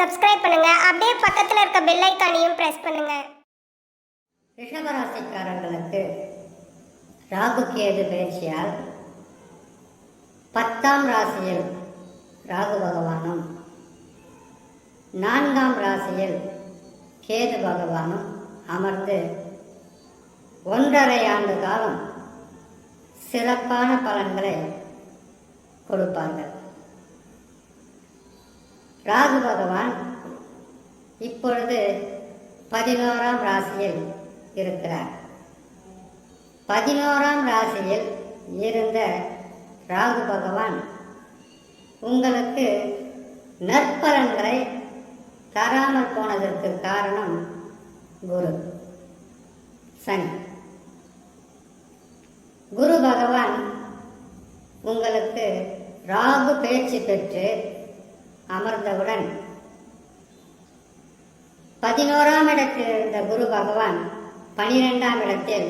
Subscribe பண்ணுங்க. அப்படியே பக்கத்துல இருக்க பெல் ஐக்கானையும் பிரஸ் பண்ணுங்க. ரிஷபராசிக்காரர்களுக்கு ராகு கேது பயிற்சியால் பத்தாம் ராசியில் ராகு பகவானும் நான்காம் ராசியில் கேது பகவானும் அமர்ந்து ஒன்றரை ஆண்டு காலம் சிறப்பான பலன்களை கொடுப்பார்கள். ராகு பகவான் இப்பொழுது பதினோராம் ராசியில் இருக்கிறார். பதினோராம் ராசியில் இருந்த ராகு பகவான் உங்களுக்கு நற்பலன்களை தராமல் போனதற்கு காரணம் குரு சனி. குரு பகவான் உங்களுக்கு ராகு பேச்சு பெற்று அமர்ந்தவுடன் பதினோராம் இடத்தில் இருந்த குரு பகவான் பனிரெண்டாம் இடத்தில்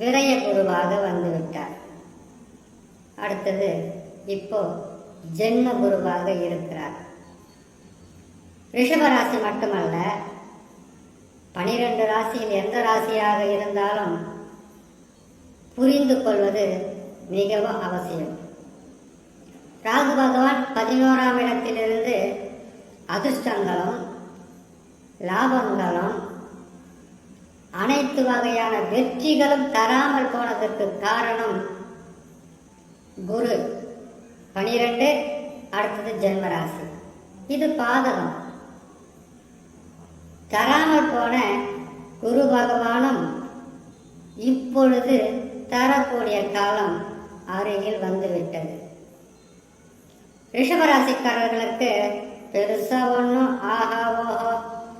விரய குருவாக வந்துவிட்டார். அடுத்தது இப்போ ஜென்ம குருவாக இருக்கிறார். ரிஷபராசி மட்டுமல்ல பனிரெண்டு ராசியில் எந்த ராசியாக இருந்தாலும் புரிந்து கொள்வது மிகவும் அவசியம். ராகு பகவான் பதினோராம் இடத்திலிருந்து அதிர்ஷ்டங்களும் லாபங்களும் அனைத்து வகையான வெற்றிகளும் தராமல் போனதற்கு காரணம் குரு. பனிரெண்டு அடுத்தது ஜென்மராசி. இது பாதகம். தராமல் போன குரு பகவானும் இப்பொழுது தரக்கூடிய காலம் அருகில் வந்துவிட்டது. ரிஷபராசிக்காரர்களுக்கு பெருசா ஒன்றும் ஆஹா ஓஹோ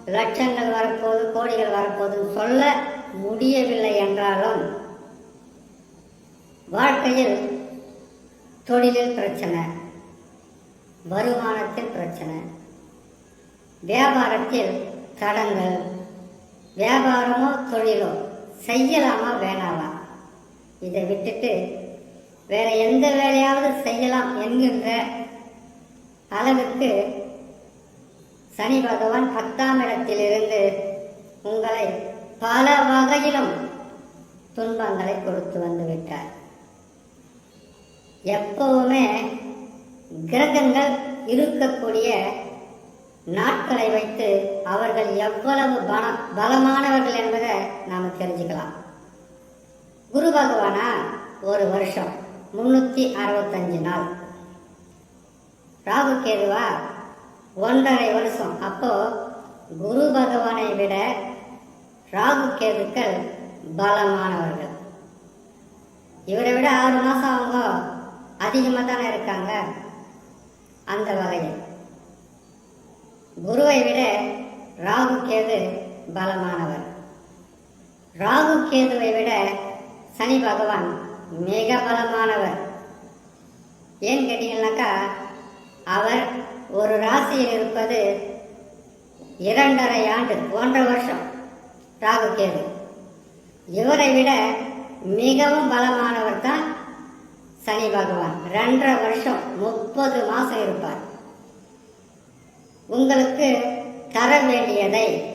லட்சங்கள் வரப்போகுது கோடிகள் வரப்போகுதுன்னு சொல்ல முடியவில்லை என்றாலும் வாழ்க்கையில் தொழிலில் பிரச்சனை வருமானத்தில் பிரச்சனை வியாபாரத்தில் தடங்கள் வியாபாரமோ தொழிலோ செய்யலாமா வேணாமா? இதை விட்டுட்டு வேற எந்த வேலையாவது செய்யலாம் என்கின்ற அளவுக்கு சனி பகவான் பத்தாம் இடத்திலிருந்து உங்களை பல வகையிலும் துன்பங்களை கொடுத்து வந்து விட்டார். எப்பவுமே கிரகங்கள் இருக்கக்கூடிய நாட்களை வைத்து அவர்கள் எவ்வளவு பல பலமானவர்கள் என்பதை நாம் தெரிஞ்சுக்கலாம். குரு பகவானா ஒரு வருஷம் முன்னூற்றி அறுபத்தஞ்சு நாள். ராகு கேதுவா ஒன்றரை வருஷம். அப்போ குரு பகவானை விட ராகு கேதுக்கள் பலமானவர்கள். இவரை விட ஆறு மாதம் அவங்க அதிகமாக தானே இருக்காங்க. அந்த வகையில் குருவை விட ராகு கேது பலமானவர். ராகு கேதுவை விட சனி பகவான் மிக பலமானவர். ஏன் கேட்டீங்கன்னாக்கா அவர் ஒரு ராசியில் இருப்பது இரண்டரை ஆண்டு ஒன்றரை வருஷம். ராகு கேது. இவரை விட மிகவும் பலமானவர் தான் சனி பகவான். ரெண்டரை வருஷம் முப்பது மாதம் இருப்பார். உங்களுக்கு தர வேண்டியதை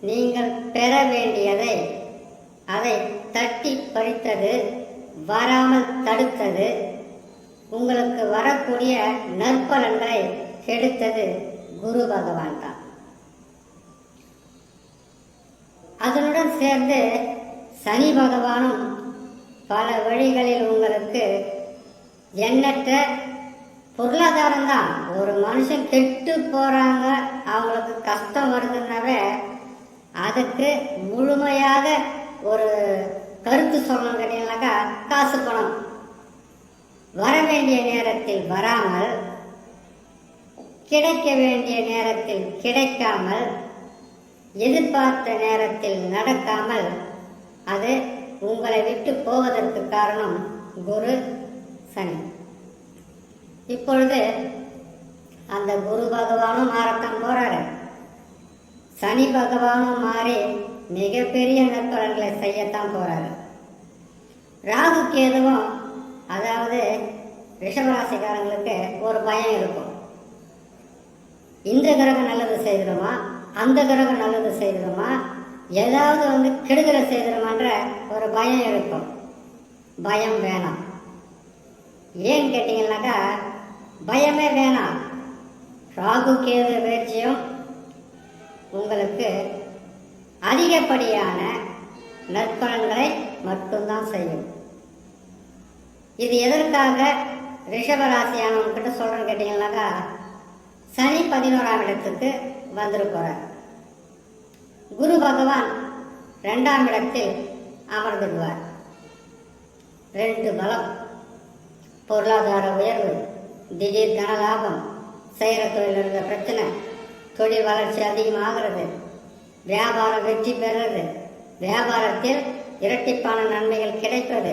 நீங்கள் பெற வேண்டியதை அதை தட்டி பறித்தது வராமல் தடுத்தது உங்களுக்கு வரக்கூடிய நற்பலன்களை கெடுத்தது குரு பகவான் தான். அதனுடன் சேர்ந்து சனி பகவானும் பல வழிகளில் உங்களுக்கு எண்ணற்ற பொருளாதாரம் தான். ஒரு மனுஷன் கெட்டு போறாங்க அவங்களுக்கு கஷ்டம் வருதுன்னாவே அதுக்கு முழுமையாக ஒரு கருத்து சொல்லணும் கேட்டீங்கன்னாக்கா காசு பணம். வர வேண்டிய நேரத்தில் வராமல் கிடைக்க வேண்டிய நேரத்தில் கிடைக்காமல் எதிர்பார்த்த நேரத்தில் நடக்காமல் அது உங்களை விட்டு போவதற்கு காரணம் குரு சனி. இப்பொழுது அந்த குரு பகவானும் மாறத்தான் போறாரு. சனி பகவானும் மாறி மிகப்பெரிய நற்பலன்களை செய்யத்தான் போறாரு. ராகு கேதுவும் அதாவது ரிஷபராசிக்காரங்களுக்கு ஒரு பயம் இருக்கும். இந்த கிரகம் நல்லது செய்திருமா அந்த கிரகம் நல்லது செய்திருமா ஏதாவது வந்து கெடுதலை செய்திருமான்ற ஒரு பயம் இருக்கும். பயம் வேணாம். ஏன்னு கேட்டிங்கன்னாக்கா பயமே வேணாம். ராகு கேது வேட்சியம் உங்களுக்கு அதிகப்படியான நற்பலன்களை மட்டும்தான் செய்யும். இது எதற்காக ரிஷபராசியானவங்கிட்ட சொல்கிறேன்னு கேட்டிங்கன்னாக்கா சனி பதினோராம் இடத்துக்கு வந்திருக்கிறார் குரு பகவான் ரெண்டாம் இடத்தில் அமர்ந்துடுவார். ரெண்டு பலம் பொருளாதார உயர்வு திடீர் தனலாபம் செய்கிற தொழில் இருந்த பிரச்சனை தொழில் வளர்ச்சி அதிகமாகிறது வியாபாரம் வெற்றி பெறுறது வியாபாரத்தில் இரட்டிப்பான நன்மைகள் கிடைப்பது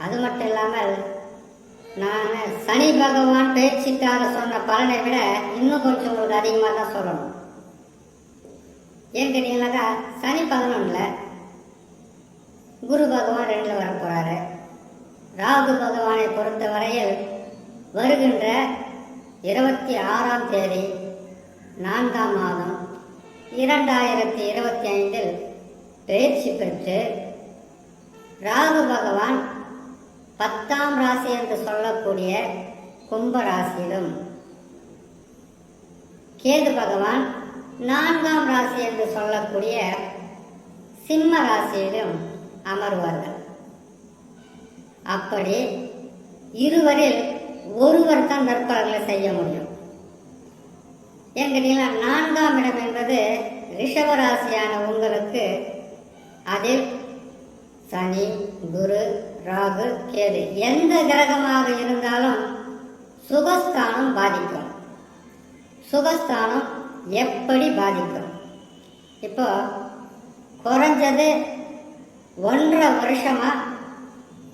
அது மட்டும் இல்லாமல் நான் சனி பகவான் பேச்சுக்காக சொன்ன பலனை விட இன்னும் கொஞ்சம் உங்களுக்கு அதிகமாக தான் சொல்லணும். ஏன் கேட்டீங்கன்னாக்கா சனி பதினொன்றில் குரு பகவான் ரெண்டில் வர போகிறாரு ராகு பகவானை பொறுத்த வரையில் வருகின்ற இருபத்தி ஆறாம் தேதி நான்காம் மாதம் இரண்டாயிரத்தி இருபத்தி ஐந்தில் பயிற்சி பெற்று ராகு பகவான் பத்தாம் ராசி என்று சொல்லக்கூடிய கும்ப ராசியிலும். கேது பகவான் நான்காம் ராசி என்று சொல்லக்கூடிய சிம்ம ராசியிலும் அமர்வார்கள். அப்படி இருவரில் ஒருவர் தான் நற்பலன்களை செய்ய முடியும். ஏன் கேட்டீங்கன்னா நான்காம் இடம் என்பது ரிஷபராசியான உங்களுக்கு அதில் சனி குரு ராகு கேது எந்த கிரகமாக இருந்தாலும் சுகஸ்தானம் பாதிக்கும். சுகஸ்தானம் எப்படி பாதிக்கும்? இப்போ குறைஞ்சது ஒன்றரை வருஷமாக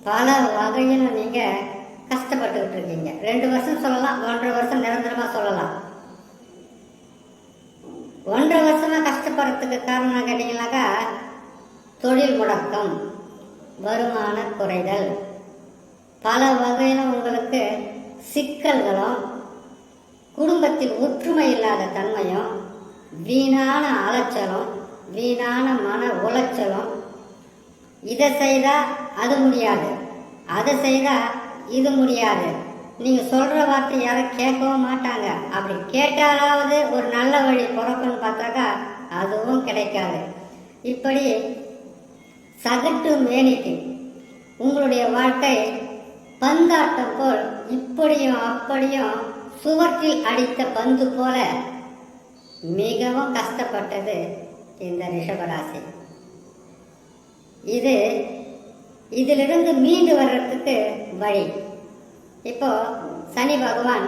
பல வகையில் நீங்கள் கஷ்டப்பட்டுக்கிட்டு இருக்கீங்க. ரெண்டு வருஷம் சொல்லலாம் ஒன்றரை வருஷம் நிரந்தரமாக சொல்லலாம். ஒன்றரை வருஷமாக கஷ்டப்படுறதுக்கு காரணம் கேட்டிங்கனாக்கா தொழில் முடக்கம். வருமான குறைதல். பல வகையில் உங்களுக்கு சிக்கல்களும் குடும்பத்தில் ஒற்றுமை இல்லாத தன்மையும் வீணான அலைச்சலும் வீணான மன உளைச்சலும் இதை செய்தால் அது முடியாது. அதை செய்தால் இது முடியாது. நீங்கள் சொல்கிற வார்த்தை யாரும் கேட்கவும் மாட்டாங்க. அப்படி கேட்டாலாவது ஒரு நல்ல வழி பிறக்கும்னு பார்த்தாக்கா அதுவும் கிடைக்காது. இப்படி சகட்டு மேனிக்கு உங்களுடைய வாழ்க்கை பந்தாட்டம் போல் இப்படியும் அப்படியும் சுவற்றில் அடித்த பந்து போல மிகவும் கஷ்டப்பட்டது இந்த ரிஷபராசி. இது இதிலிருந்து மீண்டு வர்றதுக்கு வழி. இப்போ சனி பகவான்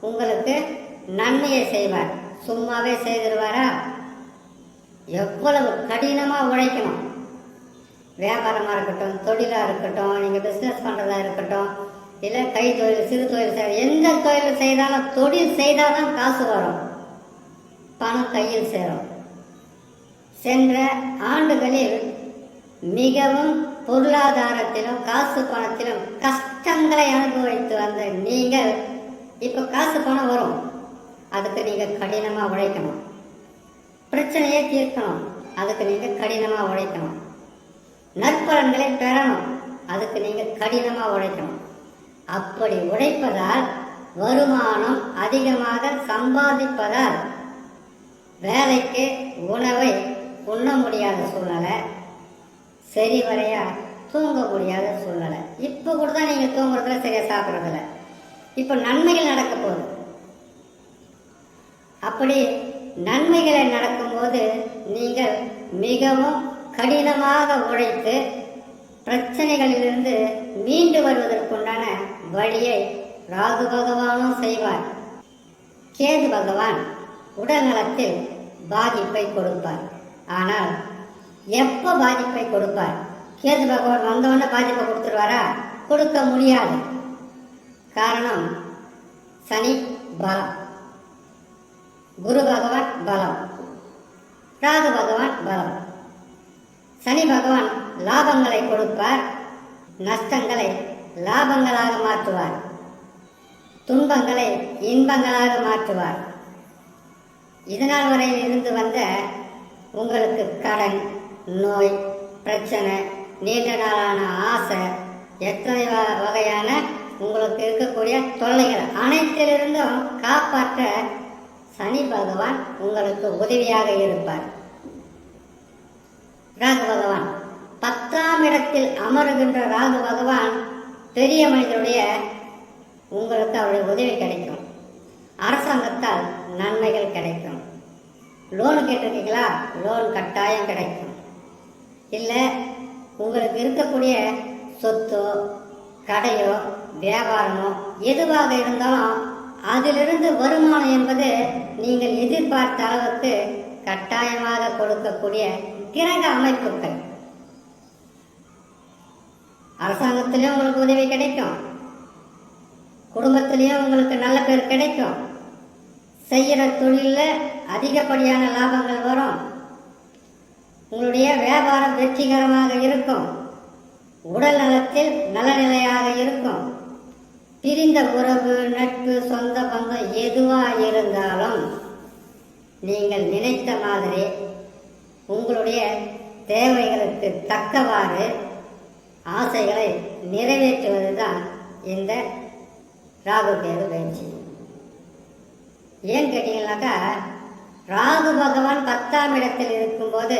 உங்களுக்கு நன்மையை செய்வார். சும்மாவே செய்திருவாரா? எவ்வளவு கடினமாக உழைக்கணும். வியாபாரமாக இருக்கட்டும் தொழிலாக இருக்கட்டும் நீங்கள் பிஸ்னஸ் பண்ணுறதா இருக்கட்டும் இல்லை கைத்தொழில் சிறு தொழில் செய்ய எந்த தொழில் செய்தாலும் தொழில் செய்தால் தான் காசு வரும். பணம் கையில் சேரும். சென்ற ஆண்டுகளில் மிகவும் பொருளாதாரத்திலும் காசு பணத்திலும் கஷ்டங்களை அனுபவித்து வந்த நீங்கள் இப்போ காசு பணம் வரும். அதுக்கு நீங்கள் கடினமாக உழைக்கணும். பிரச்சனையை தீர்க்கணும். அதுக்கு நீங்கள் கடினமாக உழைக்கணும். நற்பலன்களை பெறணும். அதுக்கு நீங்கள் கடினமாக உழைக்கணும். அப்படி உழைப்பதால் வருமானம் அதிகமாக சம்பாதிப்பதால் வேலைக்கு உணவை உண்ண முடியாத சூழ்நிலை சரி வரையா தூங்க முடியாத சூழ்நிலை. இப்போ கூட தான் நீங்கள் தூங்குறதுல சரியாக சாப்பிட்றதில்ல. இப்போ நன்மைகள் நடக்க போகுது. அப்படி நன்மைகளை நடக்கும்போது நீங்கள் மிகவும் கடினமாக உழைத்து பிரச்சனைகளிலிருந்து மீண்டு வருவதற்குண்டான வழியை ராகு பகவானும் செய்வார். கேது பகவான் உடல்நலத்தில் பாதிப்பை கொடுப்பார். ஆனால் எப்போ பாதிப்பை கொடுப்பார்? கேது பகவான் வந்தவொடனே பாதிப்பை கொடுத்துருவாரா? கொடுக்க முடியாது. காரணம் சனி பலம். குரு பகவான் பலம். ராகு பகவான் பலம். சனி பகவான் லாபங்களை கொடுப்பார் நஷ்டங்களை லாபங்களாக மாற்றுவார் துன்பங்களை இன்பங்களாக மாற்றுவார். இதனால் வரை இருந்து வந்த உங்களுக்கு கடன் நோய் பிரச்சனை நீண்ட நாளான ஆசை எத்தனை வ- வகையான உங்களுக்கு இருக்கக்கூடிய தொல்லைகள் அனைத்திலிருந்தும் காப்பாற்ற சனி பகவான் உங்களுக்கு உதவியாக இருப்பார். ராகு பகவான். பத்தாம் இடத்தில் அமருகின்ற ராகு பகவான் பெரிய மனிதனுடைய உங்களுக்கு அவருடைய உதவி கிடைக்கும். அரசாங்கத்தால் நன்மைகள் கிடைக்கும். லோன் கேட்டிருக்கீங்களா? லோன் கட்டாயம் கிடைக்கும். இல்லை உங்களுக்கு இருக்கக்கூடிய சொத்தோ கடையோ வியாபாரமோ எதுவாக இருந்தாலும் அதிலிருந்து வருமானம் என்பது நீங்கள் எதிர்பார்த்த அளவுக்கு கட்டாயமாக கொடுக்கக்கூடிய கிரக அமைப்புகள். அரசாங்கத்திலையும் உங்களுக்கு உதவி கிடைக்கும். குடும்பத்திலையும் உங்களுக்கு நல்ல பேர் கிடைக்கும். செய்கிற தொழிலில் அதிகப்படியான லாபங்கள் வரும். உங்களுடைய வியாபாரம் வெற்றிகரமாக இருக்கும். உடல் நலத்தில் நலநிலையாக இருக்கும். பிரிந்த உறவு நட்பு சொந்த பந்தம் எதுவாக இருந்தாலும் நீங்கள் நினைத்த மாதிரி உங்களுடைய தேவைகளுக்கு தக்கவாறு ஆசைகளை நிறைவேற்றுவது தான் இந்த ராகு கேது பயிற்சி. ஏன் கேட்டீங்கன்னாக்கா ராகு பகவான் பத்தாம் இடத்தில் இருக்கும்போது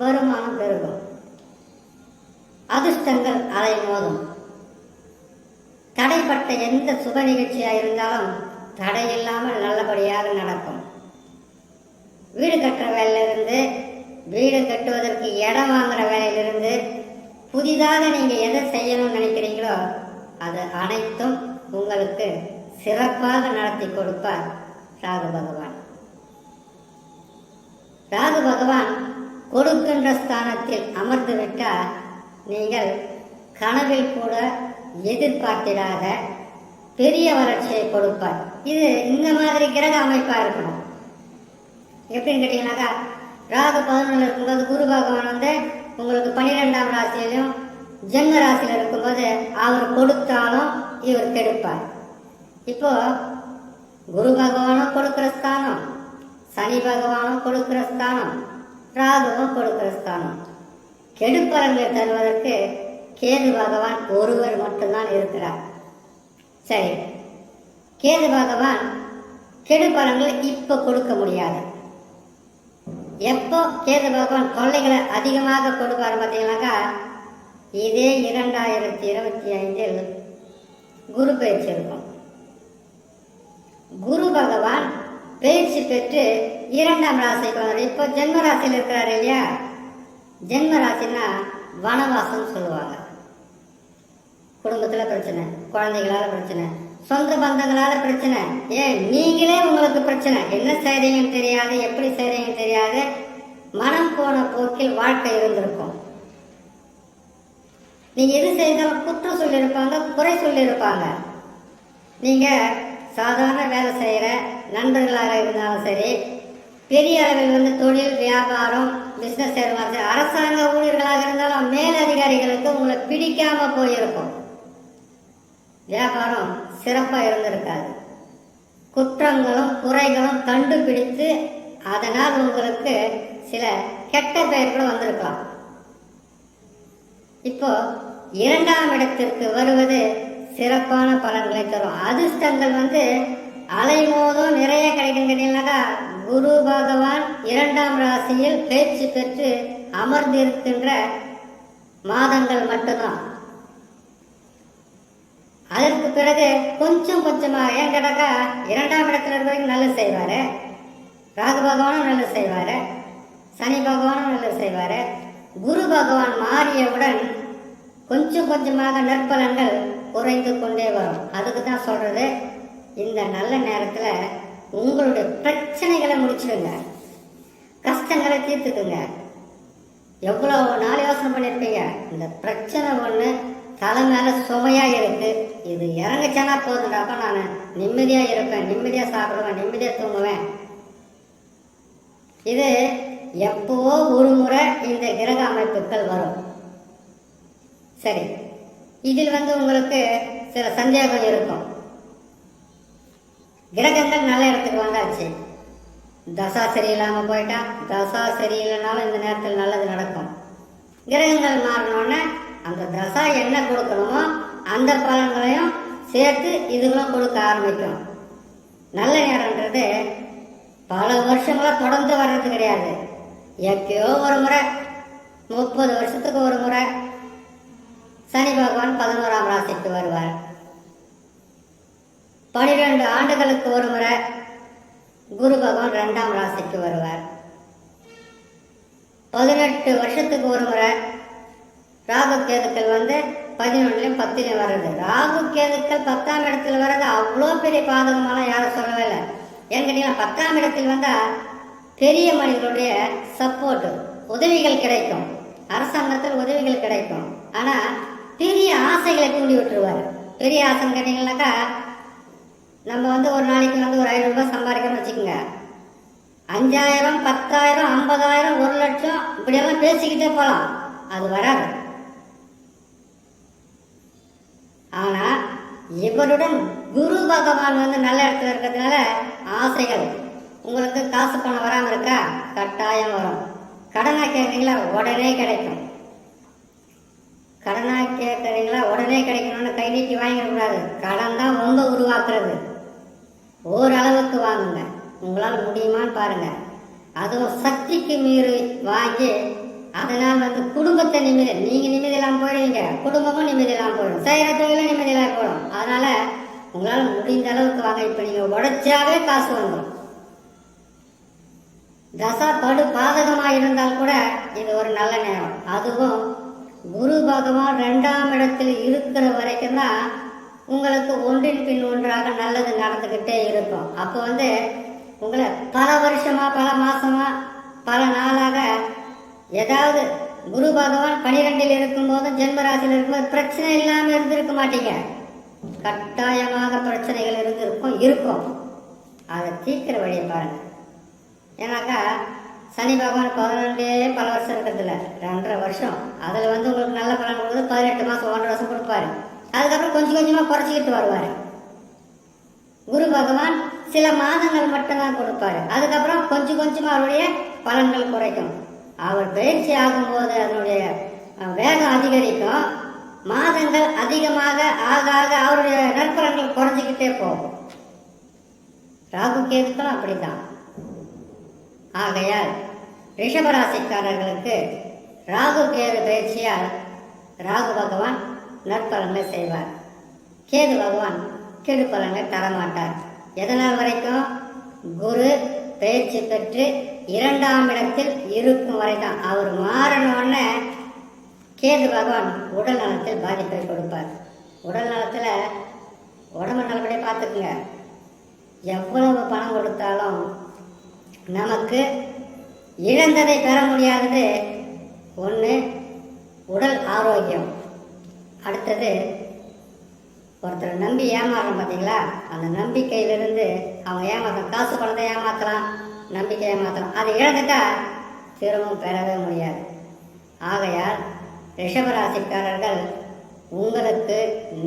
வருமானம் பெருகும். அதிர்ஷ்டங்கள் அலைமோதும். தடைப்பட்ட எந்த சுப நிகழ்ச்சியாக இருந்தாலும் தடையில்லாமல் நல்லபடியாக நடக்கும். வீடு கட்டுற வேலையிலிருந்து வீடு கட்டுவதற்கு இடம் வாங்குற வேலையிலிருந்து புதிதாக நீங்கள் எதை செய்யணும்னு நினைக்கிறீங்களோ அது அனைத்தும் உங்களுக்கு சிறப்பாக நடத்தி கொடுப்பார் ராகு பகவான். ராகு பகவான் கொடுக்கின்ற ஸ்தானத்தில் அமர்ந்து விட்டால் நீங்கள் கனவில் கூட எதிர்பார்த்திடாத பெரிய வளர்ச்சியை கொடுப்பார். இது இந்த மாதிரி கிரக அமைப்பாக இருக்கணும். எப்படின்னு கேட்டீங்கன்னாக்கா ராகு பதினொன்றில் இருக்கும்போது குரு பகவான் வந்து உங்களுக்கு பன்னிரெண்டாம் ராசியிலையும் ஜென்ம ராசியில் இருக்கும்போது அவர் கொடுத்தாலும் இவர் கெடுப்பார். இப்போ குரு பகவானும் கொடுக்கிற ஸ்தானம் சனி பகவானும் கொடுக்கிற ஸ்தானம் ராகுவும் கொடுக்கிற ஸ்தானம். கெடுப்பலன்களை தருவதற்கு கேது பகவான் ஒருவர் மட்டும்தான் இருக்கிறார். சரி கேது பகவான் கெடுபலன்களை இப்போ கொடுக்க முடியாது. எப்போ கேது பகவான் தொல்லைகளை அதிகமாக கொடுப்பார் பார்த்தீங்கன்னாக்கா இதே இரண்டாயிரத்தி இருபத்தி ஐந்தில் குரு பயிற்சி இருக்கும் குரு பகவான் பயிற்சி பெற்று இரண்டாம் ராசிக்கு வந்தார் இப்போ ஜென்ம ராசியில் இருக்கிறார் இல்லையா? ஜென்ம ராசின்னா வனவாசம் சொல்லுவாங்க. குடும்பத்தில் பிரச்சனை குழந்தைகளால் பிரச்சனை சொந்த பந்தங்களால பிரச்சனை. ஏன்? நீங்களே உங்களுக்கு பிரச்சனை. என்ன செய்றீங்கன்னு தெரியாது எப்படி செய்றீங்கன்னு தெரியாது. மனம் போன போக்கில் வாழ்க்கை இருந்திருக்கும். நீங்க எது செய்தாலும் குற்றம் சொல்லியிருப்பாங்க குறை சொல்லியிருப்பாங்க. நீங்க சாதாரண வேலை செய்கிற நண்பர்களாக இருந்தாலும் சரி பெரிய அளவில் வந்து தொழில் வியாபாரம் பிஸ்னஸ் செய்கிற அரசாங்க ஊழியர்களாக இருந்தாலும் மேலதிகாரிகளுக்கு உங்களை பிடிக்காம போயிருக்கும். வியாபாரம் சிறப்பாக இருந்திருக்காது. குற்றங்களும் குறைகளும் கண்டுபிடித்து அதனால் உங்களுக்கு சில கெட்ட பெயர்களும் வந்திருக்கலாம். இப்போ இரண்டாம் இடத்திற்கு வருவது சிறப்பான பலன்களை தரும். அதிர்ஷ்டங்கள் வந்து அலைமோதும் நிறைய கிடைக்கும் கேட்டீங்கன்னாக்கா குரு பகவான் இரண்டாம் ராசியில் பேச்சு பெற்று அமர்ந்திருக்கின்ற மாதங்கள் மட்டும்தான். அதற்கு பிறகு கொஞ்சம் கொஞ்சமாக ஏன் கேட்டாக்கா இரண்டாம் இடத்துல இருக்கிறவங்க நல்லது செய்வார். ராகு பகவானும் நல்லது செய்வார். சனி பகவானும் நல்லது செய்வார். குரு பகவான் மாறியவுடன் கொஞ்சம் கொஞ்சமாக நற்பலன்கள் குறைந்து கொண்டே வரும். அதுக்கு தான் சொல்கிறது இந்த நல்ல நேரத்தில் உங்களுடைய பிரச்சனைகளை முடிச்சிடுங்க. கஷ்டங்களை தீர்த்துக்குங்க. எவ்வளோ நாள் யோசனை பண்ணியிருப்பீங்க இந்த பிரச்சனை ஒன்று தலை மேலே சுமையாக இருக்கு. இது இறங்குச்சேன்னா போதுண்டாப்ப நான். நிம்மதியாக இருப்பேன். நிம்மதியாக சாப்பிடுவேன். நிம்மதியாக தூங்குவேன். இது எப்போ ஒரு முறை இந்த கிரக அமைப்புகள் வரும். சரி. இதில் வந்து உங்களுக்கு சில சந்தேகம் இருக்கும். கிரகங்கள் நல்ல இடத்துக்கு வந்தாச்சு. தசா சரியில்லாமல் போயிட்டா தசா சரியில்லைனாலும் இந்த நேரத்தில் நல்லது நடக்கும். கிரகங்கள் மாறினோடனே அந்த தசா என்ன கொடுக்கணுமோ அந்த பலன்களையும் சேர்த்து இதுகளும் கொடுக்க ஆரம்பிக்கும். நல்ல நேரம்ன்றது பல வருஷங்களாக தொடர்ந்து வர்றது கிடையாது. எப்பயோ ஒரு முறை முப்பது வருஷத்துக்கு ஒரு முறை சனி பகவான் பதினோராம் ராசிக்கு வருவார். பனிரெண்டு ஆண்டுகளுக்கு ஒரு முறை குரு பகவான் ரெண்டாம் ராசிக்கு வருவார். பதினெட்டு வருஷத்துக்கு ஒரு முறை ராகு கேதுக்கள் வந்து பதினொன்றுலையும் பத்துலையும் வர்றது ராகு கேதுக்கள் பத்தாம் இடத்துல வர்றது அவ்வளோ பெரிய பாதகமான யாரும் சொல்லவே இல்லை. ஏன்னு பத்தாம் இடத்தில் வந்தால் பெரிய மனிதர்களுடைய சப்போர்ட்டு உதவிகள் கிடைக்கும். அரசாங்கத்தில் உதவிகள் கிடைக்கும். ஆனால் பெரிய ஆசைகளை தூண்டி விட்டுருவார். பெரிய ஆசைன்னு கேட்டிங்கன்னாக்கா நம்ம வந்து ஒரு நாளைக்கு வந்து ஒரு ஐநூறுரூபா சம்பாதிக்கிறோம்னு வச்சுக்கோங்க. அஞ்சாயிரம் பத்தாயிரம் ஐம்பதாயிரம் ஒரு லட்சம் இப்படியெல்லாம் பேசிக்கிட்டே போகலாம். அது வராது. ஆனால் இவருடன் குரு பகவான் வந்து நல்ல இடத்துல இருக்கிறதுனால ஆசைகள். உங்களுக்கு காசு பணம் வராமல் இருக்கா? கட்டாயம் வரும். கடனாக கேட்குறீங்களா? உடனே கிடைக்கும். கடனாக கேட்குறீங்களா? உடனே கிடைக்கணும்னு கை நீட்டி வாங்கிடக்கூடாது கடன் தான் ரொம்ப உருவாக்குறது. ஓரளவுக்கு வாங்குங்க. உங்களால் முடியுமான்னு பாருங்கள் அதுவும் சக்திக்கு மீறி வாங்கி அதனால் வந்து குடும்பத்தை நிம்மதி நீங்க நிம்மதி இல்லாமல் போயிடுவீங்க. குடும்பமும் நிம்மதி இல்லாமல் போயிடும். செய்கிற தொழிலும் நிம்மதி இல்லாமல் போயிடும். அதனால உங்களால் முடிந்த அளவுக்கு வாங்க. இப்போ நீங்கள் உடைச்சாவே காசு வந்துடும் தசா படு பாதகமாக இருந்தால் கூட இது ஒரு நல்ல நேரம். அதுவும் குரு பகவான் ரெண்டாம் இடத்தில் இருக்கிற வரைக்கும் தான் உங்களுக்கு ஒன்றின் பின் ஒன்றாக நல்லது நடந்துக்கிட்டே இருக்கும். அப்போ வந்து உங்களை பல வருஷமாக பல மாதமாக பல நாளாக ஏதாவது குரு பகவான் பனிரெண்டில் இருக்கும்போதும் ஜென்மராசியில் இருக்கும்போது பிரச்சனை இல்லாமல் இருந்திருக்க மாட்டீங்க. கட்டாயமாக பிரச்சனைகள் இருந்திருக்கும் இருக்கும். அதை தீர்க்கிற வழியை பாருங்க. ஏன்னாக்கா சனி பகவான் பதினொன்றே பல வருஷம் இருக்கிறதுல ரெண்டரை வருஷம். அதில் வந்து உங்களுக்கு நல்ல பலன் கொடுக்குறது பதினெட்டு மாதம் ஒன்றரை வருஷம் கொடுப்பாரு. அதுக்கப்புறம் கொஞ்சம் கொஞ்சமாக குறைச்சிக்கிட்டு வருவார். குரு பகவான் சில மாதங்கள் மட்டும்தான் கொடுப்பாரு. அதுக்கப்புறம் கொஞ்சம் கொஞ்சமாக அவருடைய பலன்கள் குறைக்கும் அவர் பயிற்சி ஆகும்போது அதனுடைய வேகம் அதிகரிக்கும். மாதங்கள் அதிகமாக ஆக ஆக அவருடைய நற்பலன்கள் குறைஞ்சிக்கிட்டே போகும். ராகு கேதுக்களும் அப்படிதான் ஆகையால் ரிஷபராசிக்காரர்களுக்கு ராகு கேது பயிற்சியால் ராகு பகவான் நற்பலன்களை செய்வார். கேது பகவான் கெடு பலன்களை தரமாட்டார். எதனால் வரைக்கும்? குரு பயிற்சி பெற்று இரண்டாம் இடத்தில் இருக்கும் வரை தான் அவர் மாறினோடனே கேது பகவான் உடல் நலத்தில் பாதிப்பை கொடுப்பார். உடல் நலத்தில் உடம்பு நல்லபடியாக பார்த்துக்குங்க. எவ்வளவு பணம் கொடுத்தாலும் நமக்கு இழந்ததை பெற முடியாதது ஒன்று உடல் ஆரோக்கியம். அடுத்தது ஒருத்தரை நம்பி ஏமாறுறோம் பார்த்தீங்களா அந்த நம்பிக்கையிலிருந்து அவங்க ஏமாத்தலாம் காசு பணத்தை ஏமாத்தலாம். நம்பிக்கையை மாத்திரம் அதை இழந்துட்டா திரும்பவும் பெறவே முடியாது. ஆகையால் ரிஷபராசிக்காரர்கள் உங்களுக்கு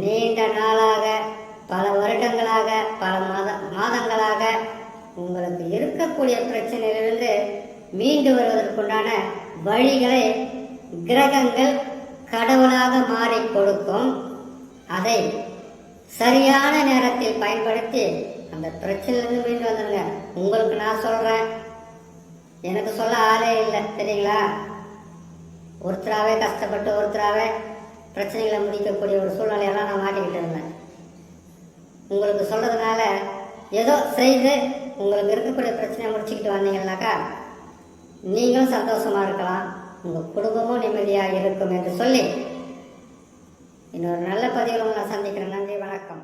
நீண்ட நாளாக பல வருடங்களாக பல மாத மாதங்களாக உங்களுக்கு இருக்கக்கூடிய பிரச்சனையிலிருந்து மீண்டு வருவதற்குண்டான வழிகளை கிரகங்கள் கடவுளாக மாறி கொடுக்கும். அதை சரியான நேரத்தில் பயன்படுத்தி அந்த பிரச்சனையிலேருந்து மீண்டு வந்துடுங்க உங்களுக்கு நான் சொல்கிறேன் எனக்கு சொல்ல ஆளே இல்லை சரிங்களா ஒருத்தராகவே கஷ்டப்பட்டு ஒருத்தராகவே பிரச்சனைகளை முடிக்கக்கூடிய ஒரு சூழ்நிலையெல்லாம் நான் மாட்டிக்கிட்டு இருந்தேன். உங்களுக்கு சொல்கிறதுனால ஏதோ செய்து உங்களுக்கு இருக்கக்கூடிய பிரச்சனையை முடிச்சுக்கிட்டு வந்தீங்கன்னாக்கா நீங்களும் சந்தோஷமாக இருக்கலாம். உங்கள் குடும்பமும் நிம்மதியாக இருக்கும் என்று சொல்லி இன்னொரு நல்ல பதிவில் உங்களை சந்திக்கிறேன். நன்றி வணக்கம்.